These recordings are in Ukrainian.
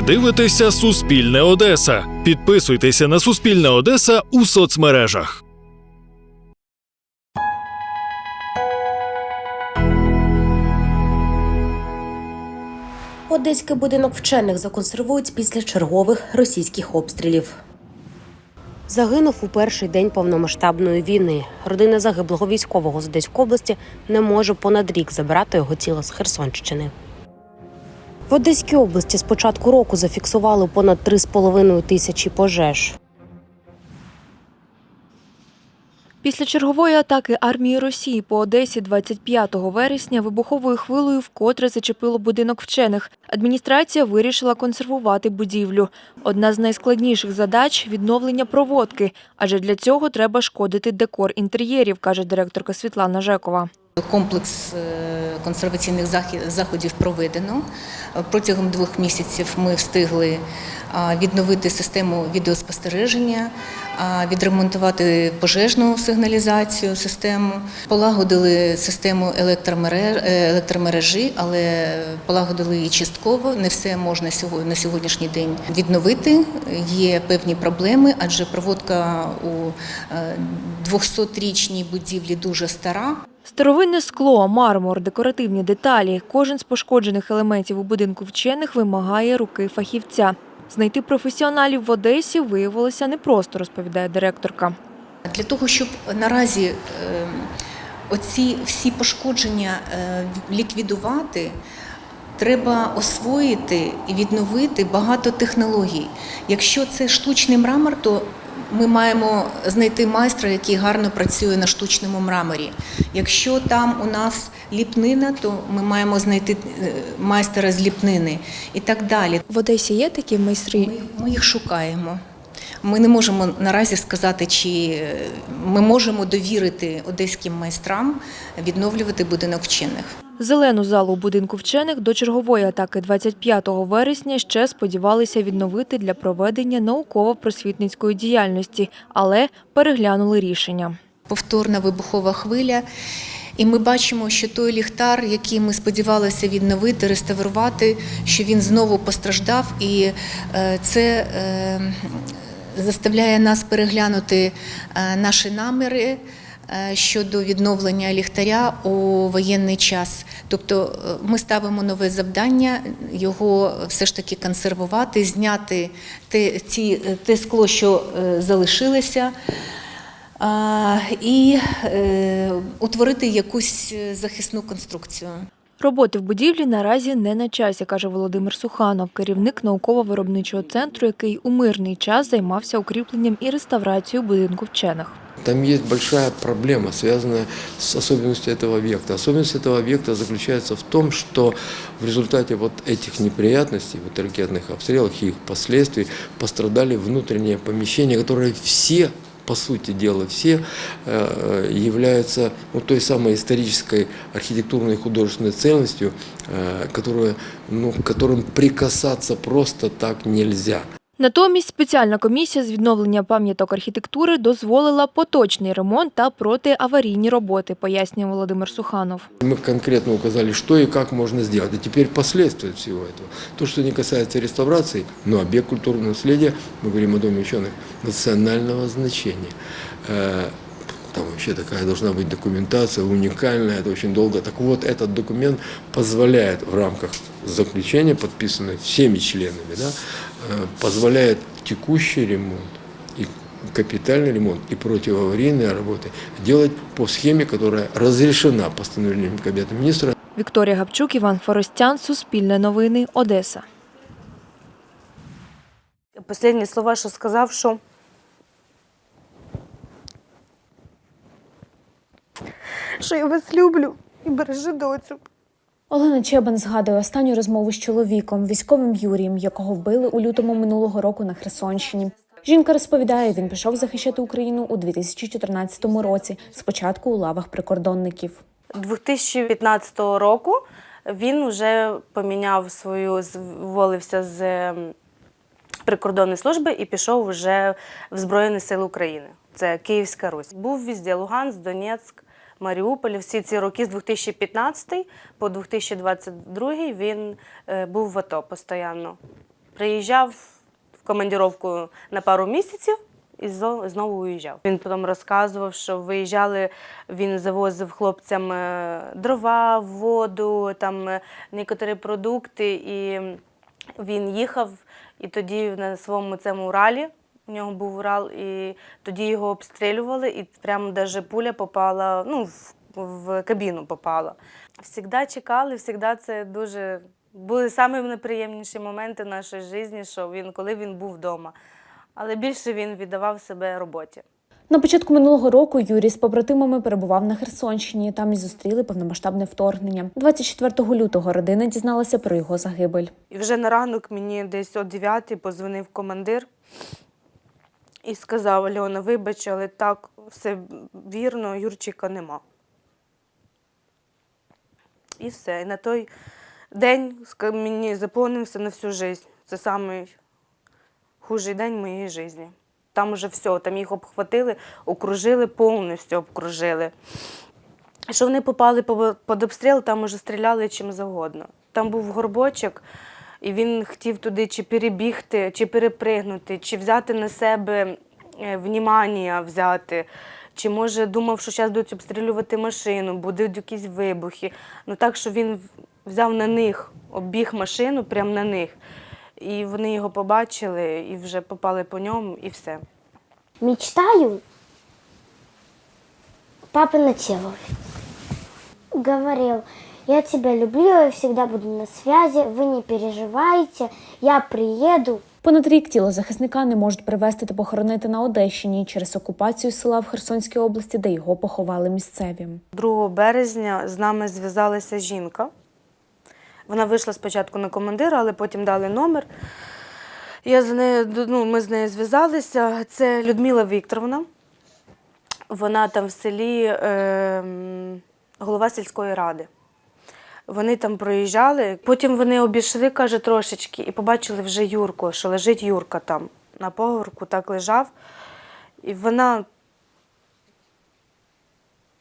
Ви дивитеся Суспільне Одеса. Підписуйтеся на Суспільне Одеса у соцмережах. Одеський будинок вчених законсервують після чергових російських обстрілів. Загинув у перший день повномасштабної війни. Родина загиблого військового з Одеської області не може понад рік забирати його тіло з Херсонщини. В Одеській області з початку року зафіксували понад 3,5 тисячі пожеж. Після чергової атаки армії Росії по Одесі 25 вересня вибуховою хвилею вкотре зачепило будинок вчених. Адміністрація вирішила консервувати будівлю. Одна з найскладніших задач відновлення проводки, адже для цього треба шкодити декор інтер'єрів, каже директорка Світлана Жекова. Комплекс е, консерваційних заходів проведено. Е, Протягом двох місяців ми встигли відновити систему відеоспостереження, відремонтувати пожежну сигналізацію систему, полагодили систему е, електромережі, але полагодили її частково. Не все можна на сьогоднішній день відновити. Є певні проблеми, адже проводка у е, 200-річній будівлі дуже стара. Старовинне скло, мармур, декоративні деталі. Кожен з пошкоджених елементів у будинку вчених вимагає руки фахівця. Знайти професіоналів в Одесі виявилося непросто, розповідає директорка. Для того, щоб наразі е, оці всі пошкодження е, ліквідувати, треба освоїти і відновити багато технологій. Якщо це штучний мрамор, то ми маємо знайти майстра, який гарно працює на штучному мраморі. Якщо там у нас ліпнина, то ми маємо знайти е, майстера з ліпнини і так далі. В Одесі є такі майстри. Ми, ми їх шукаємо. Ми не можемо наразі сказати, чи е, ми можемо довірити одеським майстрам відновлювати будинок вчених. Зелену залу будинку вчених до чергової атаки 25 вересня ще сподівалися відновити для проведення науково-просвітницької діяльності, але переглянули рішення. Повторна вибухова хвиля. І ми бачимо, що той ліхтар, який ми сподівалися відновити, реставрувати, що він знову постраждав, і е, це е, заставляє нас переглянути е, наші наміри щодо відновлення ліхтаря у воєнний час. Тобто е, ми ставимо нове завдання його все ж таки консервувати, зняти те, ці, те скло, що е, залишилося. І е, утворити якусь е, захисну конструкцію. Роботи в будівлі наразі не на часі, каже Володимир Суханов, керівник науково-виробничого центру, який у мирний час займався укріпленням і реставрацією будинку вчених. Там есть большая проблема, связанная с особенностью этого объекта. Особенность этого объекта заключается в том, что в результате вот этих неприятностей, вот ракетных обстрелов и их последствий пострадали внутренние помещения, которые все по сути дела, все э, являются ну, той самой исторической архитектурной и художественной ценностью, э, которую, ну, к которым прикасаться просто так нельзя. Натомість спеціальна комісія з відновлення пам'яток архітектури дозволила поточний ремонт та протиаварійні роботи, пояснює Володимир Суханов. Мы конкретно указали, что и как можно сделать. И теперь последствия всего этого. То, что не касается реставрации, но объект культурного наследия, мы говорим о Доме ученых, национального значения. Э, Там вообще такая должна быть документация уникальная, это очень долго. Так вот, этот документ позволяет в рамках заключения, подписанного всеми членами, да, э, позволяет текущий ремонт и капитальный ремонт и противоаварийные работы делать по схеме, которая разрешена постановлением Кабинета министра. Вікторія Гапчук, Іван Форостян, Суспільне новини, Одеса. Последні слова, що сказав, що що я вас люблю і бережи доцю. Олена Чебан згадує останню розмову з чоловіком, військовим Юрієм, якого вбили у лютому минулого року на Херсонщині. Жінка розповідає, він пішов захищати Україну у 2014 році, спочатку у лавах прикордонників. 2015 року він вже поміняв свою, зволився з ем, прикордонної служби і пішов вже в Збройні Сили України. Це Київська Русь. Був везде Луганськ, Донецьк, Маріуполь. Всі ці роки з 2015 по 2022 він е, був в АТО постійно. Приїжджав в командировку на пару місяців і знову уїжджав. Він потім розказував, що виїжджали, він завозив хлопцям е, дрова, воду, там е, некоторі продукти, і він їхав, і тоді на своєму цьому Уралі. У нього був Урал, і тоді його обстрілювали, і прямо даже пуля попала, ну, в, в кабіну попала. Всігда чекали, завжди це дуже були самі найприємніші моменти нашої житті, що він, коли він був вдома. Але більше він віддавав себе роботі. На початку минулого року Юрій з побратимами перебував на Херсонщині. Там і зустріли повномасштабне вторгнення. 24 лютого родина дізналася про його загибель. І вже на ранок мені десь о 9 позвонив командир і сказав: Альона, вибач, але так все вірно, Юрчика нема. І все. І на той день мені заповнився на всю життя. Це самий хужий день моєї житті. Там уже все, там їх обхватили, окружили, повністю обкружили. Що вони попали під обстріл, там уже стріляли чим завгодно. Там був горбочок, і він хотів туди чи перебігти, чи перепригнути, чи взяти на себе е, внімання взяти. Чи може думав, що зараз будуть обстрілювати машину, будуть якісь вибухи. Ну так, що він взяв на них, обіг машину прямо на них. І вони його побачили і вже попали по ньому, і все. Мечтаю папа на тело. Говорил, я тебя люблю, я всегда буду на связи, вы не переживайте, я приеду. Понад рік тіло захисника не можуть привезти та похоронити на Одещині через окупацію села в Херсонській області, де його поховали місцеві. 2 березня з нами зв'язалася жінка. Вона вийшла спочатку на командира, але потім дали номер. Я з нею, ну, ми з нею зв'язалися. Це Людмила Вікторовна. Вона там в селі е, голова сільської ради. Вони там проїжджали. Потім вони обійшли, каже, трошечки, і побачили вже Юрку, що лежить Юрка там на поверку, так лежав. І вона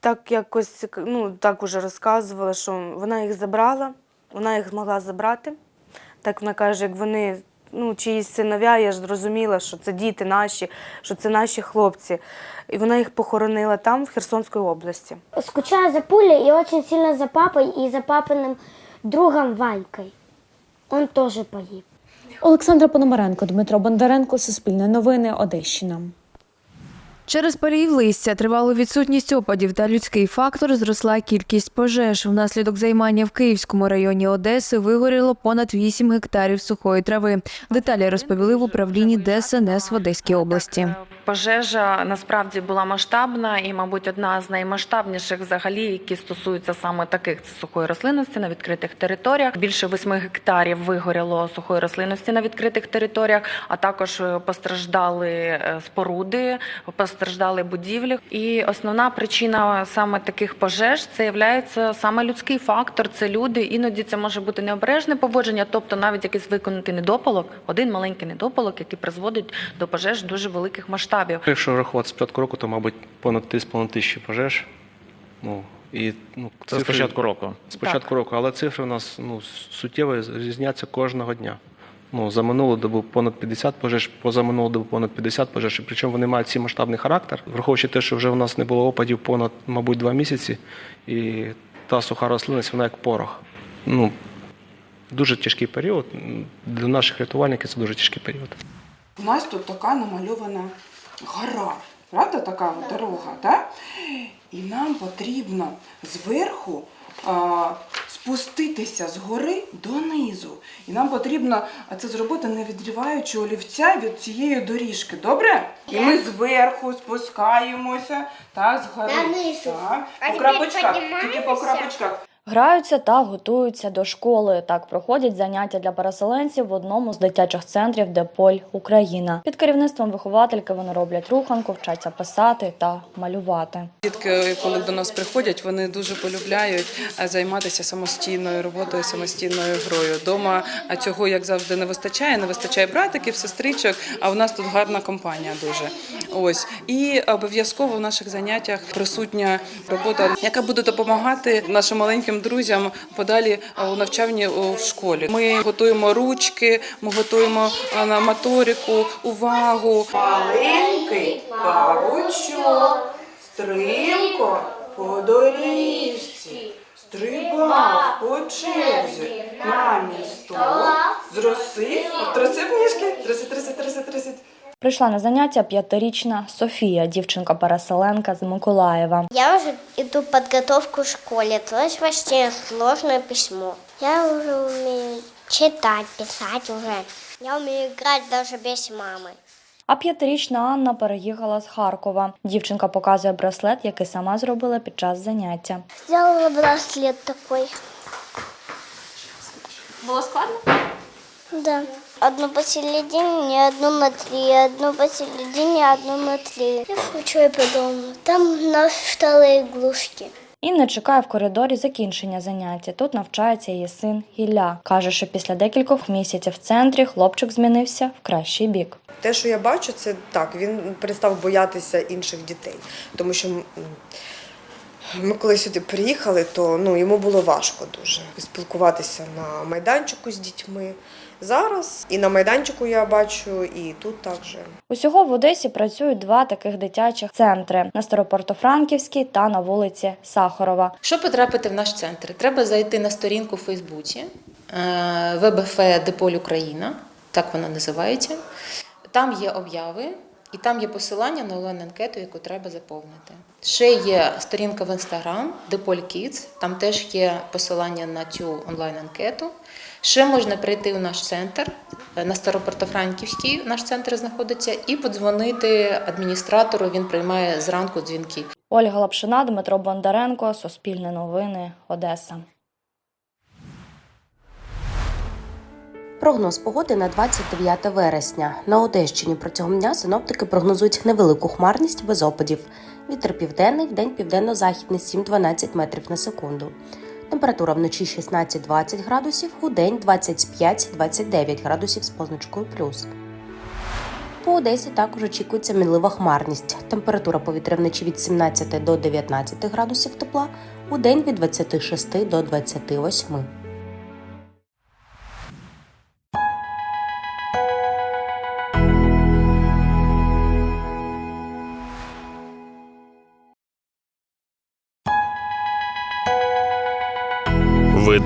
так якось ну, так уже розказувала, що вона їх забрала, вона їх змогла забрати. Так вона каже, як вони ну, чиїсь синов'я, я ж зрозуміла, що це діти наші, що це наші хлопці. І вона їх похоронила там, в Херсонській області. Скучаю за пулей и очень сильно за папой и за папиным другом Ванькой. Он тоже погиб. Олександра Пономаренко, Дмитро Бондаренко, Суспільне новини, Одещина. Через полів листя, тривалу відсутність опадів та людський фактор зросла кількість пожеж. Внаслідок займання в Київському районі Одеси вигоріло понад 8 гектарів сухої трави. Деталі розповіли в управлінні ДСНС в Одеській області. Пожежа насправді була масштабна і, мабуть, одна з наймасштабніших взагалі, які стосуються саме таких це сухої рослинності на відкритих територіях. Більше 8 гектарів вигоріло сухої рослинності на відкритих територіях, а також е, постраждали е, споруди, постраждали будівлі. І основна причина саме таких пожеж це є саме людський фактор. Це люди. Іноді це може бути необережне поводження, тобто навіть якийсь виконати недопалок, один маленький недопалок, який призводить до пожеж дуже великих масштабів. Якщо рахувати з початку року, то, мабуть, понад 3,5 тисячі пожеж. Ну, і, ну, Це з початку року. З початку року, але цифри у нас ну, суттєво різняться кожного дня. Ну, за минулу добу понад 50 пожеж, поза минулу добу понад 50 пожеж. І Причому вони мають всі масштабний характер, враховуючи те, що вже в нас не було опадів понад, мабуть, два місяці, і та суха рослинність, вона як порох. Ну, дуже тяжкий період. Для наших рятувальників це дуже тяжкий період. У нас тут така намальована гора, правда, така дорога, так? І нам потрібно зверху спуститися з гори донизу. І нам потрібно це зробити, не відриваючи олівця від цієї доріжки. Добре? І ми зверху спускаємося так, з гори. Донизу. Так. А По тепер крапочках, тільки по піднімаємося? крапочках. Граються та готуються до школи. Так проходять заняття для переселенців в одному з дитячих центрів Деполь Україна. Під керівництвом виховательки вони роблять руханку, вчаться писати та малювати. Дітки, коли до нас приходять, вони дуже полюбляють е, займатися самостійною роботою, самостійною грою. Дома цього, як завжди, не вистачає. Не вистачає братиків, сестричок. А у нас тут гарна компанія дуже. Ось і обов'язково в наших заняттях присутня робота, яка буде допомагати нашим маленьким друзям подалі у навчанні в школі. Ми готуємо ручки, ми готуємо е, на моторику, увагу. Маленький павучок, стрімко по доріжці, стрибав по черзі, мамі сто, зросив, трусив ніжки, трусить, трусить, трусить, трусить. Прийшла на заняття п'ятирічна Софія, дівчинка-переселенка з Миколаєва. Я уже иду подготовку в школе, то есть вообще сложное письмо. Я уже умею читать, писать уже. Я умею играть даже без мамы. А п'ятирічна Анна переїхала з Харкова. Дівчинка показує браслет, який сама зробила під час заняття. Сделала браслет такой. Було складно? Да. Одну посередине, одну на три, одну посередине, одну на три. Я хочу я придумала. Там наши вторые игрушки. Інна чекає в коридорі закінчення заняття. Тут навчається її син Ілля. Каже, що після декількох місяців в центрі хлопчик змінився в кращий бік. Те, що я бачу, це так, він перестав боятися інших дітей. Тому що м, ми коли сюди приїхали, то ну, йому було важко дуже спілкуватися на майданчику з дітьми. Зараз і на майданчику я бачу, і тут також. Усього в Одесі працюють два таких дитячих центри на Старопортофранківській та на вулиці Сахарова. Щоб потрапити в наш центр, треба зайти на сторінку в Фейсбуці е, ВБФ Деполь Україна, так вона називається. Там є обяви, і там є посилання на онлайн-анкету, яку треба заповнити. Ще є сторінка в Інстаграм Kids, там теж є посилання на цю онлайн-анкету. Ще можна прийти у наш центр е, на Старопортофранківській, наш центр знаходиться, і подзвонити адміністратору. Він приймає зранку дзвінки. Ольга Лапшина, Дмитро Бондаренко, Суспільне новини, Одеса. Прогноз погоди на 29 вересня. На Одещині протягом дня синоптики прогнозують невелику хмарність без опадів. Вітер південний, вдень південно-західний 7-12 метрів на секунду. Температура вночі 16-20 градусів, у день 25-29 градусів з позначкою плюс. По Одесі також очікується мінлива хмарність. Температура повітря вночі від 17 до 19 градусів тепла, у день від 26 до 28.